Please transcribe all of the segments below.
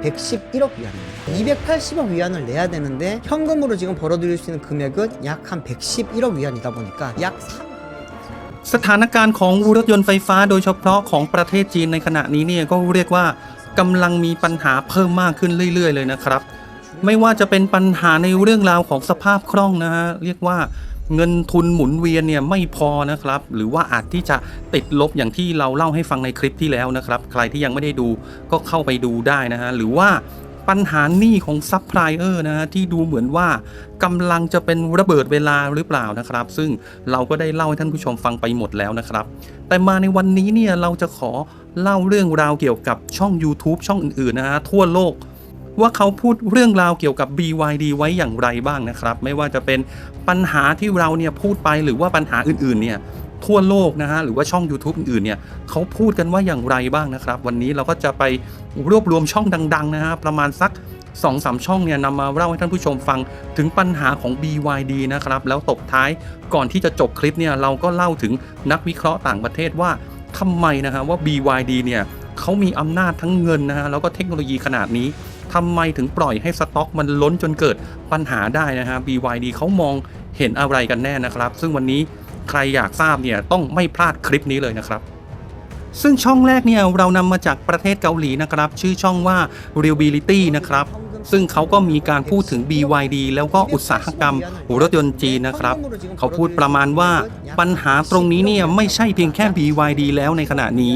창출 능력은 111억 위안입니다. 280억 위안을 내야 되는데 현금으로 지금 벌어들일 수 있는 금액은 약 한 111억 위안이다 보니까 약 3. สถานการณ์ของรถยนต์ไฟฟ้าโดยเฉพาะของประเทศจีนในขณะนี้เนี่ยก็เรียกว่ากำลังมีปัญหาเพิ่มมากขึ้นเรื่อยๆเลยนะครับ ไม่ว่าจะเป็นปัญหาในเรื่องราวของสภาพคล่องนะฮะเรียกว่า เงินทุนหมุนเวียนเนี่ยไม่พอนะครับ หรือว่าอาจที่จะติดลบอย่างที่เราเล่าให้ฟังในคลิปที่แล้วนะครับ ใครที่ยังไม่ได้ดูก็เข้าไปดูได้นะฮะหรือว่าปัญหาหนี้ของซัพพลายเออร์นะฮะที่ดูเหมือนว่ากำลังจะเป็นระเบิดเวลาหรือเปล่านะครับ ซึ่งเราก็ได้เล่าให้ท่านผู้ชมฟังไปหมดแล้วนะครับ แต่มาในวันนี้เนี่ยเราจะขอเล่าเรื่องราวเกี่ยวกับช่อง YouTube ช่องอื่นๆนะฮะทั่วโลก ว่าเขาพูดเรื่องราวเกี่ยวกับ BYD ไว้อย่างไรบ้างนะครับ ไม่ว่าจะเป็นปัญหาที่เราเนี่ยพูดไปหรือว่าปัญหาอื่นๆเนี่ยทั่วโลกนะฮะหรือว่าช่อง YouTube อื่นๆเนี่ยเขาพูดกันว่าอย่างไรบ้างนะครับ วันนี้เราก็จะไปรวบรวมช่องดังๆนะฮะประมาณสัก2อสช่องเนี่ยนำมาเล่าให้ท่านผู้ชมฟังถึงปัญหาของ BYD นะครับ แล้วตบท้ายก่อนที่จะจบคลิปเนี่ยเราก็เล่าถึงนักวิเคราะห์ต่างประเทศว่าทำไมนะฮะว่า BYD เนี่ยเขามีอำนาจทั้งเงินนะฮะแล้วก็เทคโนโลยีขนาดนี้ ทำไมถึงปล่อยให้สต็อกมันล้นจนเกิดปัญหาได้นะฮะ BYD เขามองเห็นอะไรกันแน่นะครับ ซึ่งวันนี้ใครอยากทราบเนี่ยต้องไม่พลาดคลิปนี้เลยนะครับซึ่งช่องแรกเนี่ยเรานำมาจากประเทศเกาหลีนะครับ ชื่อช่องว่า Realbility นะครับ ซึ่งเขาก็มีการพูดถึง BYD แล้วก็อุตสาหกรรมรถยนต์จีนนะครับ เขาพูดประมาณว่าปัญหาตรงนี้เนี่ยไม่ใช่เพียงแค่ BYD แล้วในขณะนี้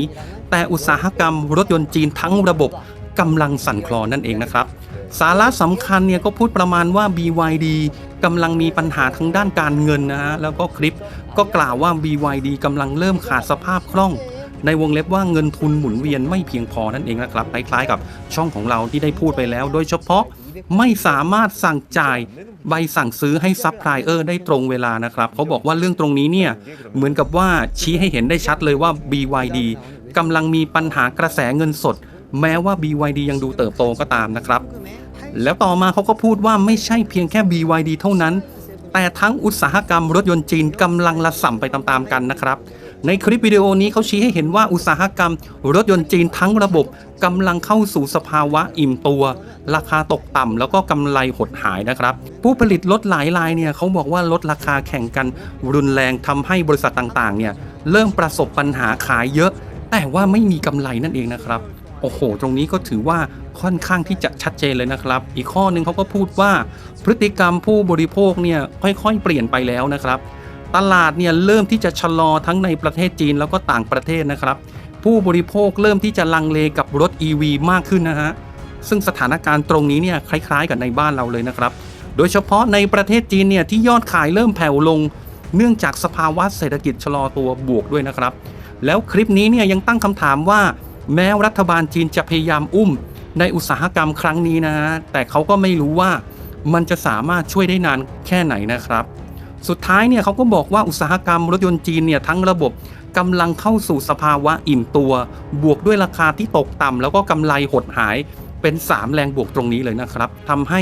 แต่อุตสาหกรรมรถยนต์จีนทั้งระบบ กำลังสั่นคลอนนั่นเองนะครับ สาระสำคัญเนี่ยก็พูดประมาณว่า BYD กำลังมีปัญหาทางด้านการเงินนะฮะแล้วก็คลิปก็กล่าวว่า BYD กำลังเริ่มขาดสภาพคล่อง ในวงเล็บว่าเงินทุนหมุนเวียนไม่เพียงพอนั่นเองนะครับคล้ายๆกับช่องของเราที่ได้พูดไปแล้ว โดยเฉพาะไม่สามารถสั่งจ่ายใบสั่งซื้อให้ซัพพลายเออร์ได้ตรงเวลานะครับเขาบอกว่าเรื่องตรงนี้เนี่ยเหมือนกับว่าชี้ให้เห็นได้ชัดเลยว่า BYD กำลังมีปัญหากระแสเงินสด แม้ว่า BYD ยังดูเติบโตก็ตามนะครับ แล้วต่อมาเขาก็พูดว่าไม่ใช่เพียงแค่ BYD เท่านั้น แต่ทั้งอุตสาหกรรมรถยนต์จีนกำลังละส่ำไปตามๆกันนะครับในคลิปวิดีโอนี้เขาชี้ให้เห็นว่าอุตสาหกรรม รถยนต์จีนทั้งระบบกำลังเข้าสู่สภาวะอิ่มตัว ราคาตกต่ำแล้วก็กำไรหดหายนะครับ ผู้ผลิตรถหลายรายเนี่ยเขาบอกว่าลดราคาแข่งกัน รุนแรงทำให้บริษัทต่างๆเนี่ยเริ่มประสบปัญหาขายเยอะ แต่ว่าไม่มีกำไรนั่นเองนะครับ โอ้โห ตรงนี้ก็ถือว่าค่อนข้างที่จะชัดเจนเลยนะครับ อีกข้อหนึ่งเขาก็พูดว่าพฤติกรรมผู้บริโภคเนี่ยค่อยๆ เปลี่ยนไปแล้วนะครับ ตลาดเนี่ยเริ่มที่จะชะลอทั้งในประเทศจีนแล้วก็ต่างประเทศนะครับ ผู้บริโภคเริ่มที่จะลังเลกับรถ EV มากขึ้นนะฮะซึ่งสถานการณ์ตรงนี้เนี่ยคล้ายๆ กับในบ้านเราเลยนะครับ โดยเฉพาะในประเทศจีนเนี่ยที่ยอดขายเริ่มแผ่วลง เนื่องจากสภาวะเศรษฐกิจชะลอตัวบวกด้วยนะครับ แล้วคลิปนี้เนี่ยยังตั้งคำถามว่า แม้รัฐบาลจีนจะพยายามอุ้มในอุตสาหกรรมครั้งนี้นะฮะแต่เขาก็ไม่รู้ว่ามันจะสามารถช่วยได้นานแค่ไหนนะครับ สุดท้ายเนี่ยเขาก็บอกว่าอุตสาหกรรมรถยนต์จีนเนี่ยทั้งระบบกำลังเข้าสู่สภาวะอิ่มตัว บวกด้วยราคาที่ตกต่ำแล้วก็กำไรหดหายเป็น 3 แรงบวกตรงนี้เลยนะครับทำให้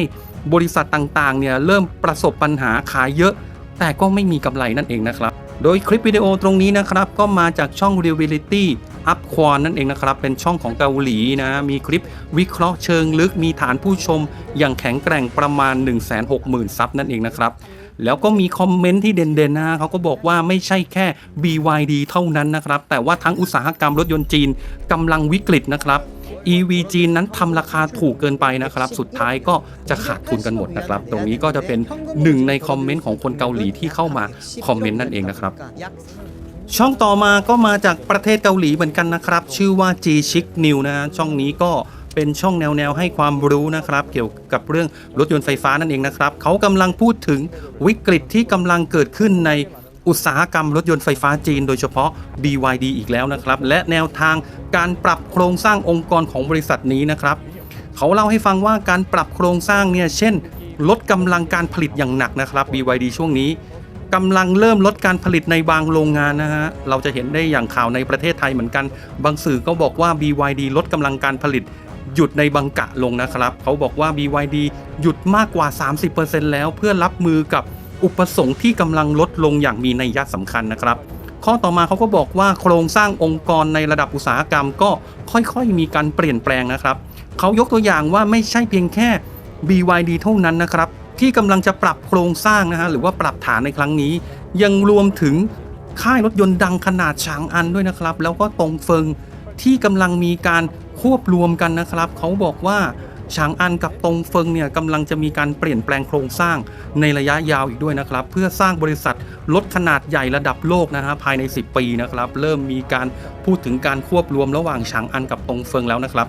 บริษัทต่างๆเนี่ยเริ่มประสบปัญหาขายเยอะ แต่ก็ไม่มีกำไรนั่นเองนะครับ โดยคลิปวิดีโอตรงนี้นะครับ ก็มาจากช่อง Reality Up q u a n นั่นเองนะครับ เป็นช่องของเกาหลีนะ มีคลิปวิเคราะห์เชิงลึก มีฐานผู้ชมอย่างแข็งแกร่งประมาณ 160,000 ซับนั่นเองนะครับ แล้วก็มีคอมเมนต์ที่เด่นๆนะเขาก็บอกว่าไม่ใช่แค่ BYD เท่านั้นนะครับ แต่ว่าทั้งอุตสาหกรรมรถยนต์จีนกำลังวิกฤตนะครับ EV จีนนั้นทำราคาถูกเกินไปนะครับ สุดท้ายก็จะขาดทุนกันหมดนะครับ ตรงนี้ก็จะเป็นหนึ่งในคอมเมนต์ของคนเกาหลีที่เข้ามาคอมเมนต์นั่นเองนะครับ ช่องต่อมาก็มาจากประเทศเกาหลีเหมือนกันนะครับ ชื่อว่า G Chic New นะฮะช่องนี้ก็เป็นช่องแนวแนวๆให้ความรู้นะครับเกี่ยวกับเรื่องรถยนต์ไฟฟ้านั่นเองนะครับเขากำลังพูดถึงวิกฤตที่กำลังเกิดขึ้นในอุตสาหกรรมรถยนต์ไฟฟ้าจีนโดยเฉพาะ BYD อีกแล้วนะครับ และแนวทางการปรับโครงสร้างองค์กรของบริษัทนี้นะครับ เขาเล่าให้ฟังว่าการปรับโครงสร้างเนี่ยเช่น ลดกำลังการผลิตอย่างหนักนะครับ BYD ช่วงนี้ กำลังเริ่มลดการผลิตในบางโรงงานนะฮะ เราจะเห็นได้อย่างข่าวในประเทศไทยเหมือนกัน บางสื่อก็บอกว่า BYD ลดกำลังการผลิต หยุดในบางกะลงนะครับ เขาบอกว่า BYD หยุดมากกว่า 30%แล้วเพื่อรับมือกับอุปสงค์ที่กำลังลดลงอย่างมีนัยยะสำคัญนะครับ ข้อต่อมาเขาก็บอกว่าโครงสร้างองค์กรในระดับอุตสาหกรรมก็ค่อยๆ มีการเปลี่ยนแปลงนะครับ เขายกตัวอย่างว่าไม่ใช่เพียงแค่ BYD เท่านั้นนะครับ ที่กำลังจะปรับโครงสร้างนะฮะหรือว่าปรับฐานในครั้งนี้ ยังรวมถึงค่ายรถยนต์ดังขนาดฉางอันด้วยนะครับ แล้วก็ตรงเฟิงที่กำลังมีการควบรวมกันนะครับ เขาบอกว่าฉางอันกับตรงเฟิงเนี่ยกำลังจะมีการเปลี่ยนแปลงโครงสร้างในระยะยาวอีกด้วยนะครับ เพื่อสร้างบริษัทรถขนาดใหญ่ระดับโลกนะฮะภายใน 10 ปีนะครับ เริ่มมีการพูดถึงการควบรวมระหว่างฉางอันกับตรงเฟิงแล้วนะครับ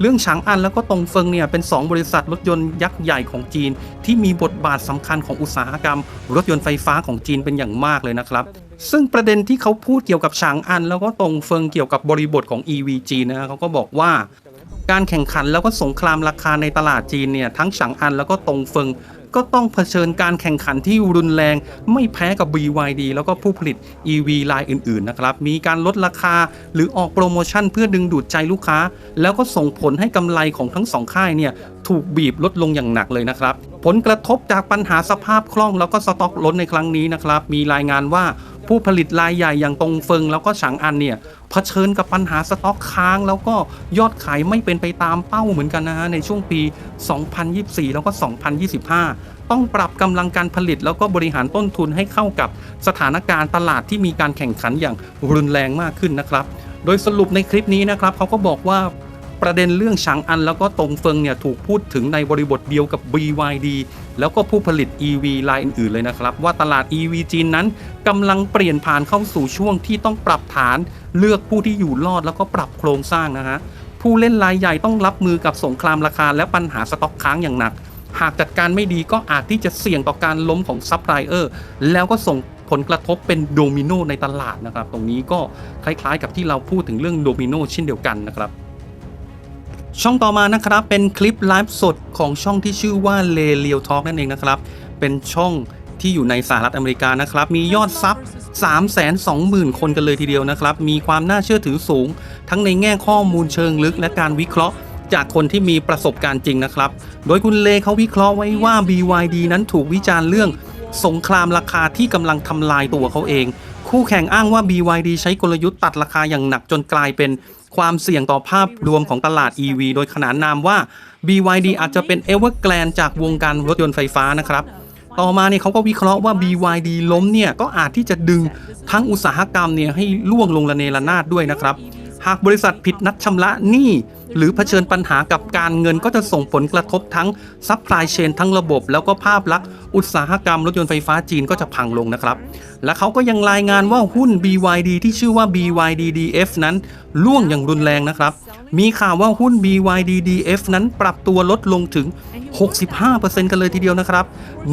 เรื่องฉางอันแล้วก็ตงเฟิงเนี่ยเป็น 2 บริษัทรถยนต์ยักษ์ใหญ่ของจีน ที่มีบทบาทสำคัญของอุตสาหกรรม รถยนต์ไฟฟ้าของจีนเป็นอย่างมากเลยนะครับ ซึ่งประเด็นที่เขาพูดเกี่ยวกับฉางอัน แล้วก็ตงเฟิงเกี่ยวกับบริบทของ EV จีนนะฮะเขาก็บอกว่า การแข่งขันแล้วก็สงครามราคาในตลาดจีนเนี่ยทั้งฉางอันแล้วก็ตงเฟิง ก็ต้องเผชิญการแข่งขันที่รุนแรงไม่แพ้กับ BYD แล้วก็ผู้ผลิต EV รายอื่นๆนะครับ มีการลดราคาหรือออกโปรโมชั่นเพื่อดึงดูดใจลูกค้า แล้วก็ส่งผลให้กำไรของทั้งสองค่ายเนี่ยถูกบีบลดลงอย่างหนักเลยนะครับ ผลกระทบจากปัญหาสภาพคล่องแล้วก็สต็อกล้นในครั้งนี้นะครับ มีรายงานว่า ผู้ผลิตรายใหญ่อย่างตรงเฟิงแล้วก็ฉางอันเนี่ยเผชิญกับปัญหาสต็อกค้าง แล้วก็ยอดขายไม่เป็นไปตามเป้าเหมือนกันนะฮะในช่วงปี 2024 แล้วก็ 2025 ต้องปรับกำลังการผลิตแล้วก็บริหารต้นทุนให้เข้ากับสถานการณ์ตลาดที่มีการแข่งขันอย่างรุนแรงมากขึ้นนะครับ โดยสรุปในคลิปนี้นะครับเขาก็บอกว่า ประเด็นเรื่องฉางอันแล้วก็ตรงเฟิงเนี่ยถูกพูดถึงในบริบทเดียวกับ BYD แล้วก็ผู้ผลิต EV รายอื่นๆเลยนะครับ ว่าตลาด EV จีนนั้นกำลังเปลี่ยนผ่านเข้าสู่ช่วงที่ต้องปรับฐาน เลือกผู้ที่อยู่รอดแล้วก็ปรับโครงสร้างนะฮะผู้เล่นรายใหญ่ต้องรับมือกับสงครามราคาและปัญหาสต็อกค้างอย่างหนัก หากจัดการไม่ดีก็อาจที่จะเสี่ยงต่อการล้มของซัพพลายเออร์แล้วก็ส่งผลกระทบเป็นโดมิโนในตลาดนะครับ ตรงนี้ก็คล้ายๆกับที่เราพูดถึงเรื่องโดมิโนเช่นเดียวกันนะครับ ช่องต่อมานะครับเป็นคลิปไลฟ์สดของช่องที่ชื่อว่าเลเลียวทอ k นั่นเองนะครับ เป็นช่องที่อยู่ในสหรัฐอเมริกานะครับ มียอดซับ 320,000 คนกันเลยทีเดียวนะครับ มีความน่าเชื่อถือสูง ทั้งในแง่ข้อมูลเชิงลึกและการวิเคราะห์ จากคนที่มีประสบการณ์จริงนะครับ โดยคุณเลเขาวิเคราะห์ไว้ว่า BYD นั้นถูกวิจารณ์เรื่อง สงครามราคาที่กำลังทำลายตัวเขาเอง คู่แข่งอ้างว่า BYD ใช้กลยุทธ์ตัดราคาอย่างหนักจนกลายเป็น ความเสี่ยงต่อภาพรวมของตลาด EV โดยขนานนามว่า BYD อาจจะเป็นเอเวอร์แกลนจากวงการรถยนต์ไฟฟ้านะครับ ต่อมาเนี่ยเขาก็วิเคราะห์ว่า BYD ล้มเนี่ยก็อาจที่จะดึงทั้งอุตสาหกรรมเนี่ยให้ล่วงลงระเนระนาดด้วยนะครับ หากบริษัทผิดนัดชำระหนี้หรือเผชิญปัญหากับการเงินก็จะส่งผลกระทบทั้งซัพพลายเชนทั้งระบบ แล้วก็ภาพลักษณ์อุตสาหกรรมรถยนต์ไฟฟ้าจีนก็จะพังลงนะครับ และเขาก็ยังรายงานว่าหุ้น BYD ที่ชื่อว่า BYDDF นั้นล่วงอย่างรุนแรงนะครับ มีข่าวว่าหุ้น BYDDF นั้นปรับตัวลดลงถึง 65%กันเลยทีเดียวนะครับ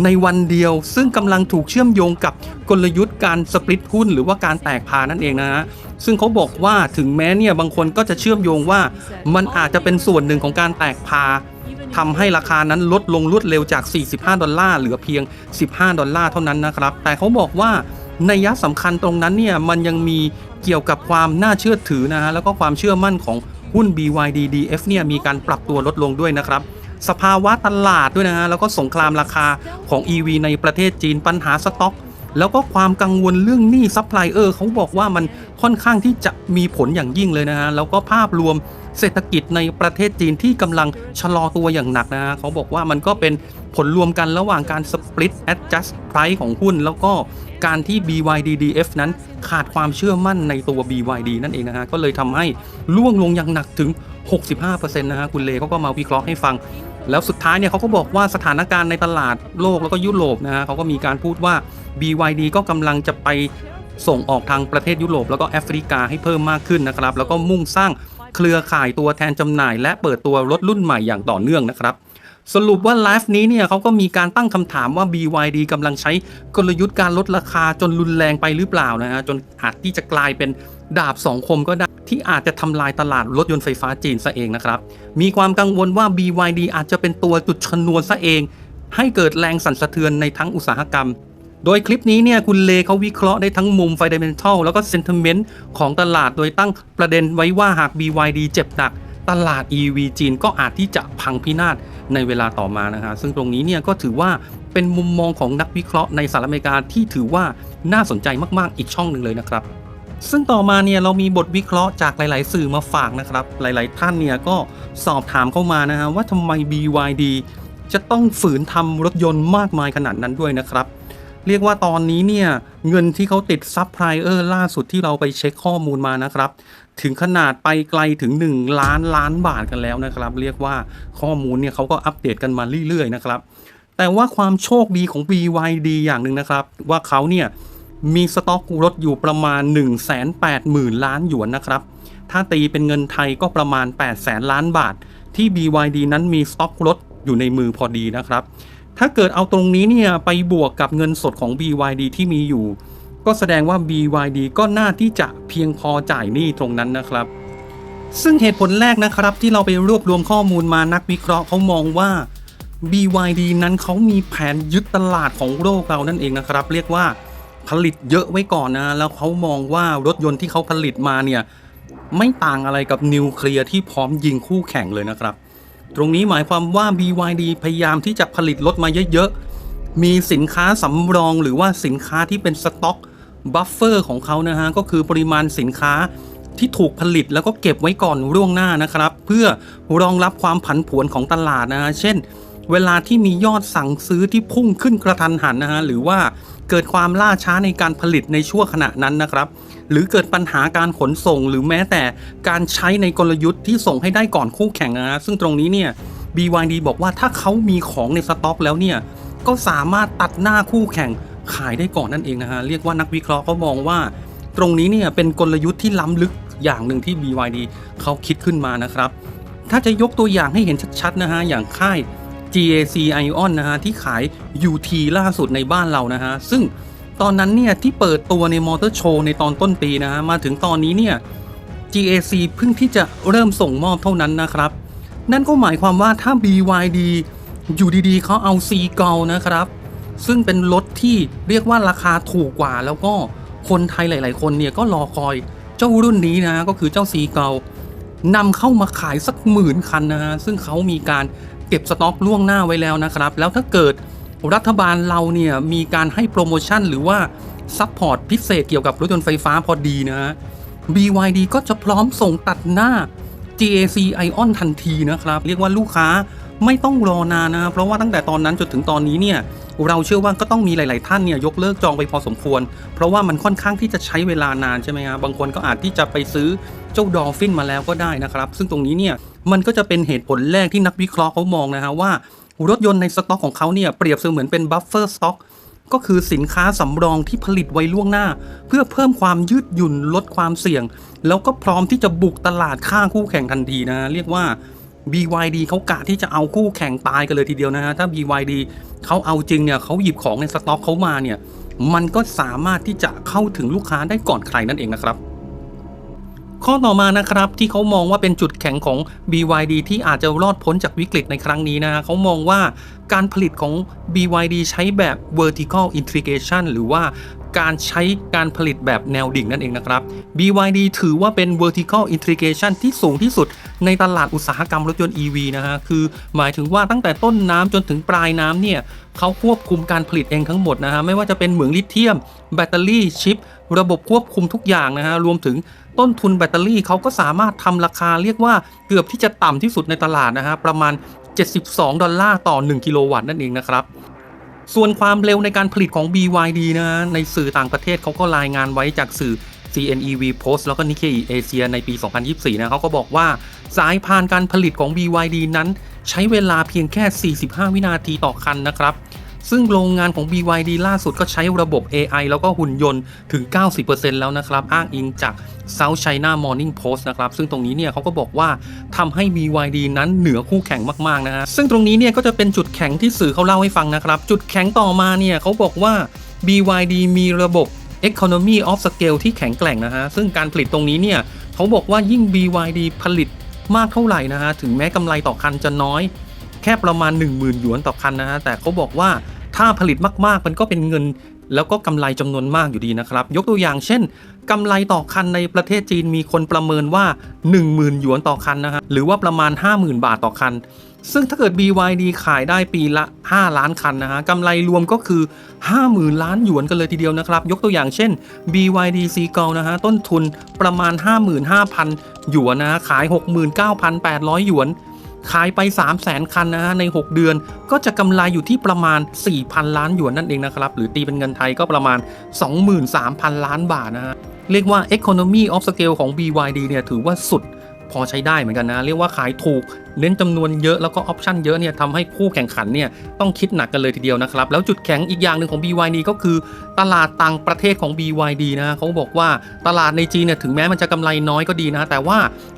ในวันเดียวซึ่งกำลังถูกเชื่อมโยงกับกลยุทธ์การสปลิตหุ้นหรือว่าการแตกพานั่นเองนะฮะ ซึ่งเขาบอกว่าถึงแม้เนี่ยบางคนก็จะเชื่อมโยงว่า มันอาจจะเป็นส่วนหนึ่งของการแตกพาทำให้ราคานั้นลดลงรวดเร็วจาก 45 ดอลลาร์เหลือเพียง 15 ดอลลาร์เท่านั้นนะครับ แต่เขาบอกว่าในยะสำคัญตรงนั้นเนี่ยมันยังมีเกี่ยวกับความน่าเชื่อถือนะฮะแล้วก็ความเชื่อมั่นของหุ้น BYDDF เนี่ยมีการปรับตัวลดลงด้วยนะครับ สภาวะตลาดด้วยนะฮะแล้วก็สงครามราคาของ EV ในประเทศจีนปัญหาสต็อก แล้วก็ความกังวลเรื่องหนี้ซัพพลายเออร์เขาบอกว่ามัน ค่อนข้างที่จะมีผลอย่างยิ่งเลยนะฮะแล้วก็ภาพรวมเศรษฐกิจในประเทศจีนที่กำลังชะลอตัวอย่างหนักนะฮะเขาบอกว่ามันก็เป็นผลรวมกันระหว่างการ split adjust price ของหุ้น แล้วก็การที่ BYDDF นั้นขาดความเชื่อมั่นในตัว BYD นั่นเองนะฮะก็เลยทำให้ล่วงลงอย่างหนักถึง 65%นะฮะคุณเลเขาก็มาวิเคราะห์ให้ฟัง แล้วสุดท้ายเนี่ยเขาก็บอกว่าสถานการณ์ในตลาดโลกแล้วก็ยุโรปนะฮะเขาก็มีการพูดว่า BYD ก็กำลังจะไป ส่งออกทางประเทศยุโรปแล้วก็แอฟริกาให้เพิ่มมากขึ้นนะครับแล้วก็มุ่งสร้างเครือข่ายตัวแทนจำหน่าย และเปิดตัวรถรุ่นใหม่อย่างต่อเนื่องนะครับสรุปว่าไลฟ์นี้เนี่ยเขาก็มีการตั้งคำถามว่า BYD กำลังใช้กลยุทธ์การลดราคาจนรุนแรงไปหรือเปล่านะฮะจนอาจที่จะกลายเป็นดาบสองคมก็ได้ ที่อาจจะทำลายตลาดรถยนต์ไฟฟ้าจีนซะเองนะครับ มีความกังวลว่า BYD อาจจะเป็นตัวจุดชนวนซะเอง ให้เกิดแรงสั่นสะเทือนในทั้งอุตสาหกรรม โดยคลิปนี้เนี่ยคุณเลเขาวิเคราะห์ได้ทั้งมุม Fundamental แล้วก็ Sentiment ของตลาดโดยตั้งประเด็นไว้ว่าหาก BYD เจ็บหนัก ตลาด EV จีนก็อาจที่จะพังพินาศในเวลาต่อมานะฮะซึ่งตรงนี้เนี่ยก็ถือว่าเป็นมุมมองของนักวิเคราะห์ในสหรัฐอเมริกาที่ถือว่าน่าสนใจมาก ๆ อีกช่องหนึ่งเลยนะครับ ซึ่งต่อมาเนี่ยเรามีบทวิเคราะห์จากหลาย ๆ สื่อมาฝากนะครับ หลาย ๆ ท่านเนี่ยก็สอบถามเข้ามานะฮะว่าทำไม BYD จะต้องฝืนทำรถยนต์มากมายขนาดนั้นด้วยนะครับ เรียกว่าตอนนี้เนี่ยเงินที่เขาติดซับไพลเออร์ล่าสุดที่เราไปเช็คข้อมูลมานะครับ ถึงขนาดไปไกลถึง 1 ล้านล้านบาทกันแล้วนะครับ เรียกว่าข้อมูลเนี่ยเขาก็อัปเดตกันมาเรื่อยๆนะครับแต่ว่าความโชคดีของ BYD อย่างหนึ่งนะครับ ว่าเขาเนี่ยมีสต็อกรถอยู่ประมาณ 1 8 0 0 0 0 ล้านหยวนนะครับ ถ้าตีเป็นเงินไทยก็ประมาณ 8 0 0แสนล้านบาท ที่ BYD นั้นมีสต็อกรถอยู่ในมือพอดีนะครับ ถ้าเกิดเอาตรงนี้เนี่ยไปบวกกับเงินสดของ BYD ที่มีอยู่ ก็แสดงว่า BYD ก็น่าที่จะเพียงพอจ่ายหนี้ตรงนั้นนะครับ ซึ่งเหตุผลแรกนะครับที่เราไปรวบรวมข้อมูลมานักวิเคราะห์เขามองว่า BYD นั้นเขามีแผนยึดตลาดของโลกเรานั่นเองนะครับ เรียกว่าผลิตเยอะไว้ก่อนนะ แล้วเขามองว่ารถยนต์ที่เขาผลิตมาเนี่ยไม่ต่างอะไรกับนิวเคลียร์ที่พร้อมยิงคู่แข่งเลยนะครับ ตรงนี้หมายความว่า BYD พยายามที่จะผลิตรถมาเยอะๆ มีสินค้าสำรองหรือว่าสินค้าที่เป็นสต็อกบัฟเฟอร์ของเขานะฮะ ก็คือปริมาณสินค้าที่ถูกผลิตแล้วก็เก็บไว้ก่อนล่วงหน้านะครับ เพื่อรองรับความผันผวนของตลาดนะฮะ เช่น เวลาที่มียอดสั่งซื้อที่พุ่งขึ้นกระทันหันนะฮะ หรือว่าเกิดความล่าช้าในการผลิตในช่วงขณะนั้นนะครับ หรือเกิดปัญหาการขนส่ง หรือแม้แต่การใช้ในกลยุทธ์ที่ส่งให้ได้ก่อนคู่แข่งนะฮะซึ่งตรงนี้เนี่ย BYD บอกว่าถ้าเขามีของในสต็อกแล้วเนี่ยก็สามารถตัดหน้าคู่แข่งขายได้ก่อนนั่นเองนะฮะเรียกว่านักวิเคราะห์เขามองว่า ตรงนี้เนี่ยเป็นกลยุทธ์ที่ล้ำลึกอย่างหนึ่งที่ BYD เขาคิดขึ้นมานะครับ ถ้าจะยกตัวอย่างให้เห็นชัดๆนะฮะอย่างค่าย GAC Ion นะฮะที่ขาย UT ล่าสุดในบ้านเรานะฮะซึ่ง ตอนนั้นเนี่ยที่เปิดตัวในมอเตอร์โชว์ในตอนต้นปีนะฮะมาถึงตอนนี้เนี่ย GAC เพิ่งที่จะเริ่มส่งมอบเท่านั้นนะครับ นั่นก็หมายความว่าถ้า BYD อยู่ดีๆเขาเอา C เกานะครับ ซึ่งเป็นรถที่เรียกว่าราคาถูกกว่า แล้วก็คนไทยหลาย ๆ คนเนี่ยก็รอคอยเจ้ารุ่นนี้นะก็คือเจ้า C เกานำเข้ามาขายสักหมื่นคันนะฮะซึ่งเขามีการเก็บสต็อกล่วงหน้าไว้แล้วนะครับ แล้วถ้าเกิด รัฐบาลเราเนี่ยมีการให้โปรโมชั่นหรือว่าซัพพอร์ตพิเศษเกี่ยวกับรถยนต์ไฟฟ้าพอดีนะฮะ BYD ก็จะพร้อมส่งตัดหน้า GAC Ion ทันทีนะครับ เรียกว่าลูกค้าไม่ต้องรอนานนะเพราะว่าตั้งแต่ตอนนั้นจนถึงตอนนี้เนี่ยเราเชื่อว่าก็ต้องมีหลาย ๆ ท่านเนี่ยยกเลิกจองไปพอสมควร เพราะว่ามันค่อนข้างที่จะใช้เวลานานใช่ไหมครับบางคนก็อาจที่จะไปซื้อเจ้าดอลฟินมาแล้วก็ได้นะครับ ซึ่งตรงนี้เนี่ยมันก็จะเป็นเหตุผลแรกที่นักวิเคราะห์เขามองนะฮะว่า รถยนต์ในสต็อกของเขาเนี่ยเปรียบเสมือนเป็นบัฟเฟอร์สต็อกก็คือสินค้าสำรองที่ผลิตไว้ล่วงหน้า เพื่อเพิ่มความยืดหยุ่นลดความเสี่ยง แล้วก็พร้อมที่จะบุกตลาดฆ่าคู่แข่งทันทีนะ เรียกว่า BYD เขากะที่จะเอาคู่แข่งตายกันเลยทีเดียวนะฮะถ้า BYD เขาเอาจริงเนี่ยเขาหยิบของในสต็อกเขามาเนี่ยมันก็สามารถที่จะเข้าถึงลูกค้าได้ก่อนใครนั่นเองนะครับ ข้อต่อมานะครับที่เขามองว่าเป็นจุดแข็งของ BYD ที่อาจจะรอดพ้นจากวิกฤตในครั้งนี้นะฮะเขามองว่าการผลิตของ BYD ใช้แบบ vertical integration หรือว่าการใช้การผลิตแบบแนวดิ่งนั่นเองนะครับ BYD ถือว่าเป็น vertical integration ที่สูงที่สุดในตลาดอุตสาหกรรมรถยนต์ EV นะฮะ คือหมายถึงว่าตั้งแต่ต้นน้ำจนถึงปลายน้ำเนี่ยเขาควบคุมการผลิตเองทั้งหมดนะฮะ ไม่ว่าจะเป็นเหมืองลิเธียม แบตเตอรี่ชิป ระบบควบคุมทุกอย่างนะฮะ รวมถึง ต้นทุนแบตเตอรี่เขาก็สามารถทำราคาเรียกว่าเกือบที่จะต่ำที่สุดในตลาดนะฮะประมาณ 72 ดอลลาร์ต่อ 1 กิโลวัตต์นั่นเองนะครับส่วนความเร็วในการผลิตของ BYD นะฮะในสื่อต่างประเทศเขาก็รายงานไว้จากสื่อ CNEV Post แล้วก็ Nikkei Asia ในปี 2024 นะเขาก็บอกว่าสายพานการผลิตของ BYD นั้น ใช้เวลาเพียงแค่ 45 วินาทีต่อคันนะครับ ซึ่งโรงงานของ BYD ล่าสุดก็ใช้ระบบ AI แล้วก็หุ่นยนต์ถึง 90%แล้วนะครับอ้างอิงจาก South China Morning Post นะครับซึ่งตรงนี้เนี่ยเขาก็บอกว่าทำให้ BYD นั้นเหนือคู่แข่งมากๆนะฮะซึ่งตรงนี้เนี่ยก็จะเป็นจุดแข็งที่สื่อเขาเล่าให้ฟังนะครับ จุดแข็งต่อมาเนี่ยเขาบอกว่า BYD มีระบบ Economy of Scale ที่แข็งแกร่งนะฮะซึ่งการผลิตตรงนี้เนี่ยเขาบอกว่ายิ่ง BYD ผลิตมากเท่าไหร่นะฮะถึงแม้กำไรต่อคันจะน้อย แค่ประมาณ 10,000หยวนต่อคันนะฮะแต่เขาบอกว่า ถ้าผลิตมากๆ มันก็เป็นเงิน แล้วก็กำไรจำนวนมากอยู่ดีนะครับ ยกตัวอย่างเช่นกำไรต่อคันในประเทศจีนมีคนประเมินว่า 10,000 หยวนต่อคันนะฮะหรือว่าประมาณ 50,000 บาทต่อคัน ซึ่งถ้าเกิด BYD ขายได้ปีละ 5 ล้านคันนะฮะกำไรรวมก็คือ 50,000 ล้านหยวนกันเลยทีเดียวนะครับ ยกตัวอย่างเช่น BYD c g o นะฮะต้นทุนประมาณ 55,000 หยวนนะฮะขาย 69,800 หยวน ขายไป 3 0 0แสนคันนะฮะใน 6 เดือนก็จะกำไรอยู่ที่ประมาณ 4,000 ล้านหยวนนั่นเองนะครับ หรือตีเป็นเงินไทยก็ประมาณ 23,000 ล้านบาทนะฮะเรียกว่า Economy of Scale ของ BYD เนี่ยถือว่าสุด พอใช้ได้เหมือนกันนะ เรียกว่าขายถูก เน้นจำนวนเยอะแล้วก็ออปชันเยอะเนี่ยทำให้คู่แข่งขันเนี่ยต้องคิดหนักกันเลยทีเดียวนะครับ แล้วจุดแข็งอีกอย่างหนึ่งของ BYD ก็คือ ตลาดต่างประเทศของ BYD นะเขาบอกว่าตลาดในจีนเนี่ยถึงแม้มันจะกำไรน้อยก็ดีนะ แต่ว่า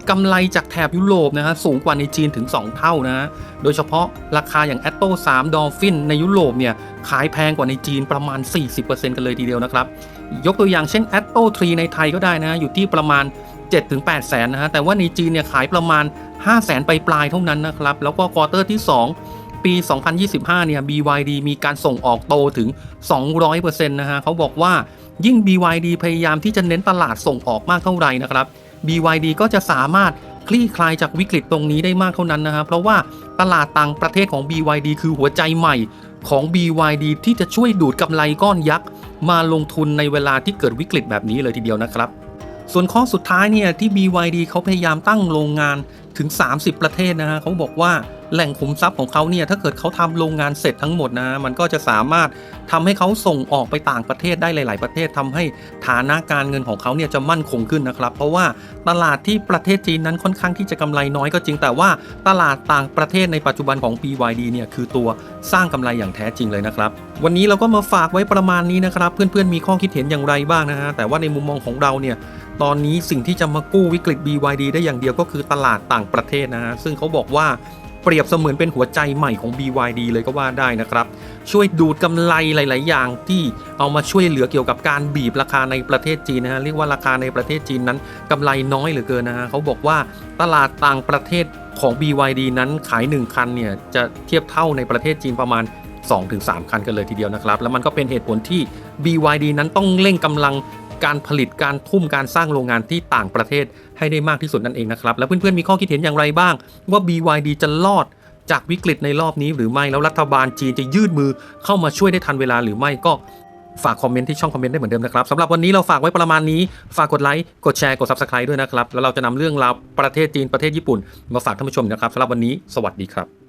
กำไรจากแถบยุโรปนะฮะสูงกว่าในจีนถึง 2 เท่านะ โดยเฉพาะราคาอย่าง Atto 3 Dolphin ในยุโรปเนี่ยขายแพงกว่าในจีนประมาณ 40%กันเลยทีเดียวนะครับยกตัวอย่างเช่น Atto 3 ในไทยก็ได้นะอยู่ที่ประมาณ 7-8แสนนะฮะแต่ว่าในจีนเนี่ยขายประมาณ 5 แสนไปปลายเท่านั้นนะครับแล้วก็ควอเตอร์ที่ 2 ปี 2025 เนี่ย BYD มีการส่งออกโตถึง 200%นะฮะเขาบอกว่ายิ่ง BYD พยายามที่จะเน้นตลาดส่งออกมากเท่าไหร่นะครับ BYD ก็จะสามารถคลี่คลายจากวิกฤตตรงนี้ได้มากเท่านั้นนะฮะเพราะว่าตลาดต่างประเทศของ BYD คือหัวใจใหม่ของ BYD ที่จะช่วยดูดกำไรก้อนยักษ์ มาลงทุนในเวลาที่เกิดวิกฤตแบบนี้เลยทีเดียวนะครับ ส่วนข้อสุดท้ายเนี่ยที่ BYD เขาพยายามตั้งโรงงานถึง 30 ประเทศนะฮะเขาบอกว่า แหล่งขุมทรัพย์ของเขาเนี่ยถ้าเกิดเขาทำโรงงานเสร็จทั้งหมดนะมันก็จะสามารถทำให้เขาส่งออกไปต่างประเทศได้หลาย ๆ ประเทศทำให้ฐานะการเงินของเขาเนี่ยจะมั่นคงขึ้นนะครับ เพราะว่าตลาดที่ประเทศจีนนั้นค่อนข้างที่จะกำไรน้อยก็จริง แต่ว่าตลาดต่างประเทศในปัจจุบันของ BYD เนี่ยคือตัวสร้างกำไรอย่างแท้จริงเลยนะครับ วันนี้เราก็มาฝากไว้ประมาณนี้นะครับ เพื่อน ๆ มีข้อคิดเห็นอย่างไรบ้างนะฮะแต่ว่าในมุมมองของเราเนี่ยตอนนี้สิ่งที่จะมากู้วิกฤต BYD ได้อย่างเดียวก็คือตลาดต่างประเทศนะฮะซึ่งเขาบอกว่า เปรียบเสมือนเป็นหัวใจใหม่ของ BYD เลยก็ว่าได้นะครับ ช่วยดูดกำไรหลาย ๆ อย่างที่เอามาช่วยเหลือเกี่ยวกับการบีบราคาในประเทศจีนนะฮะเรียกว่าราคาในประเทศจีนนั้นกำไรน้อยเหลือเกินนะฮะเขาบอกว่าตลาดต่างประเทศของ BYD นั้นขาย 1 คันเนี่ยจะเทียบเท่าในประเทศจีนประมาณ 2-3 คันกันเลยทีเดียวนะครับ แล้วมันก็เป็นเหตุผลที่ BYD นั้นต้องเร่งกำลัง การผลิตการทุ่มการสร้างโรงงานที่ต่างประเทศให้ได้มากที่สุดนั่นเองนะครับ แล้วเพื่อนๆมีข้อคิดเห็นอย่างไรบ้าง ว่า BYD จะรอดจากวิกฤตในรอบนี้หรือไม่แล้วรัฐบาลจีนจะยื่นมือเข้ามาช่วยได้ทันเวลาหรือไม่ก็ฝากคอมเมนต์ที่ช่องคอมเมนต์ได้เหมือนเดิมนะครับสำหรับวันนี้เราฝากไว้ประมาณนี้ ฝากกดไลค์กดแชร์กด Subscribe ด้วยนะครับ แล้วเราจะนำเรื่องราวประเทศจีนประเทศญี่ปุ่น มาฝากท่านผู้ชมนะครับสำหรับวันนี้ สวัสดีครับ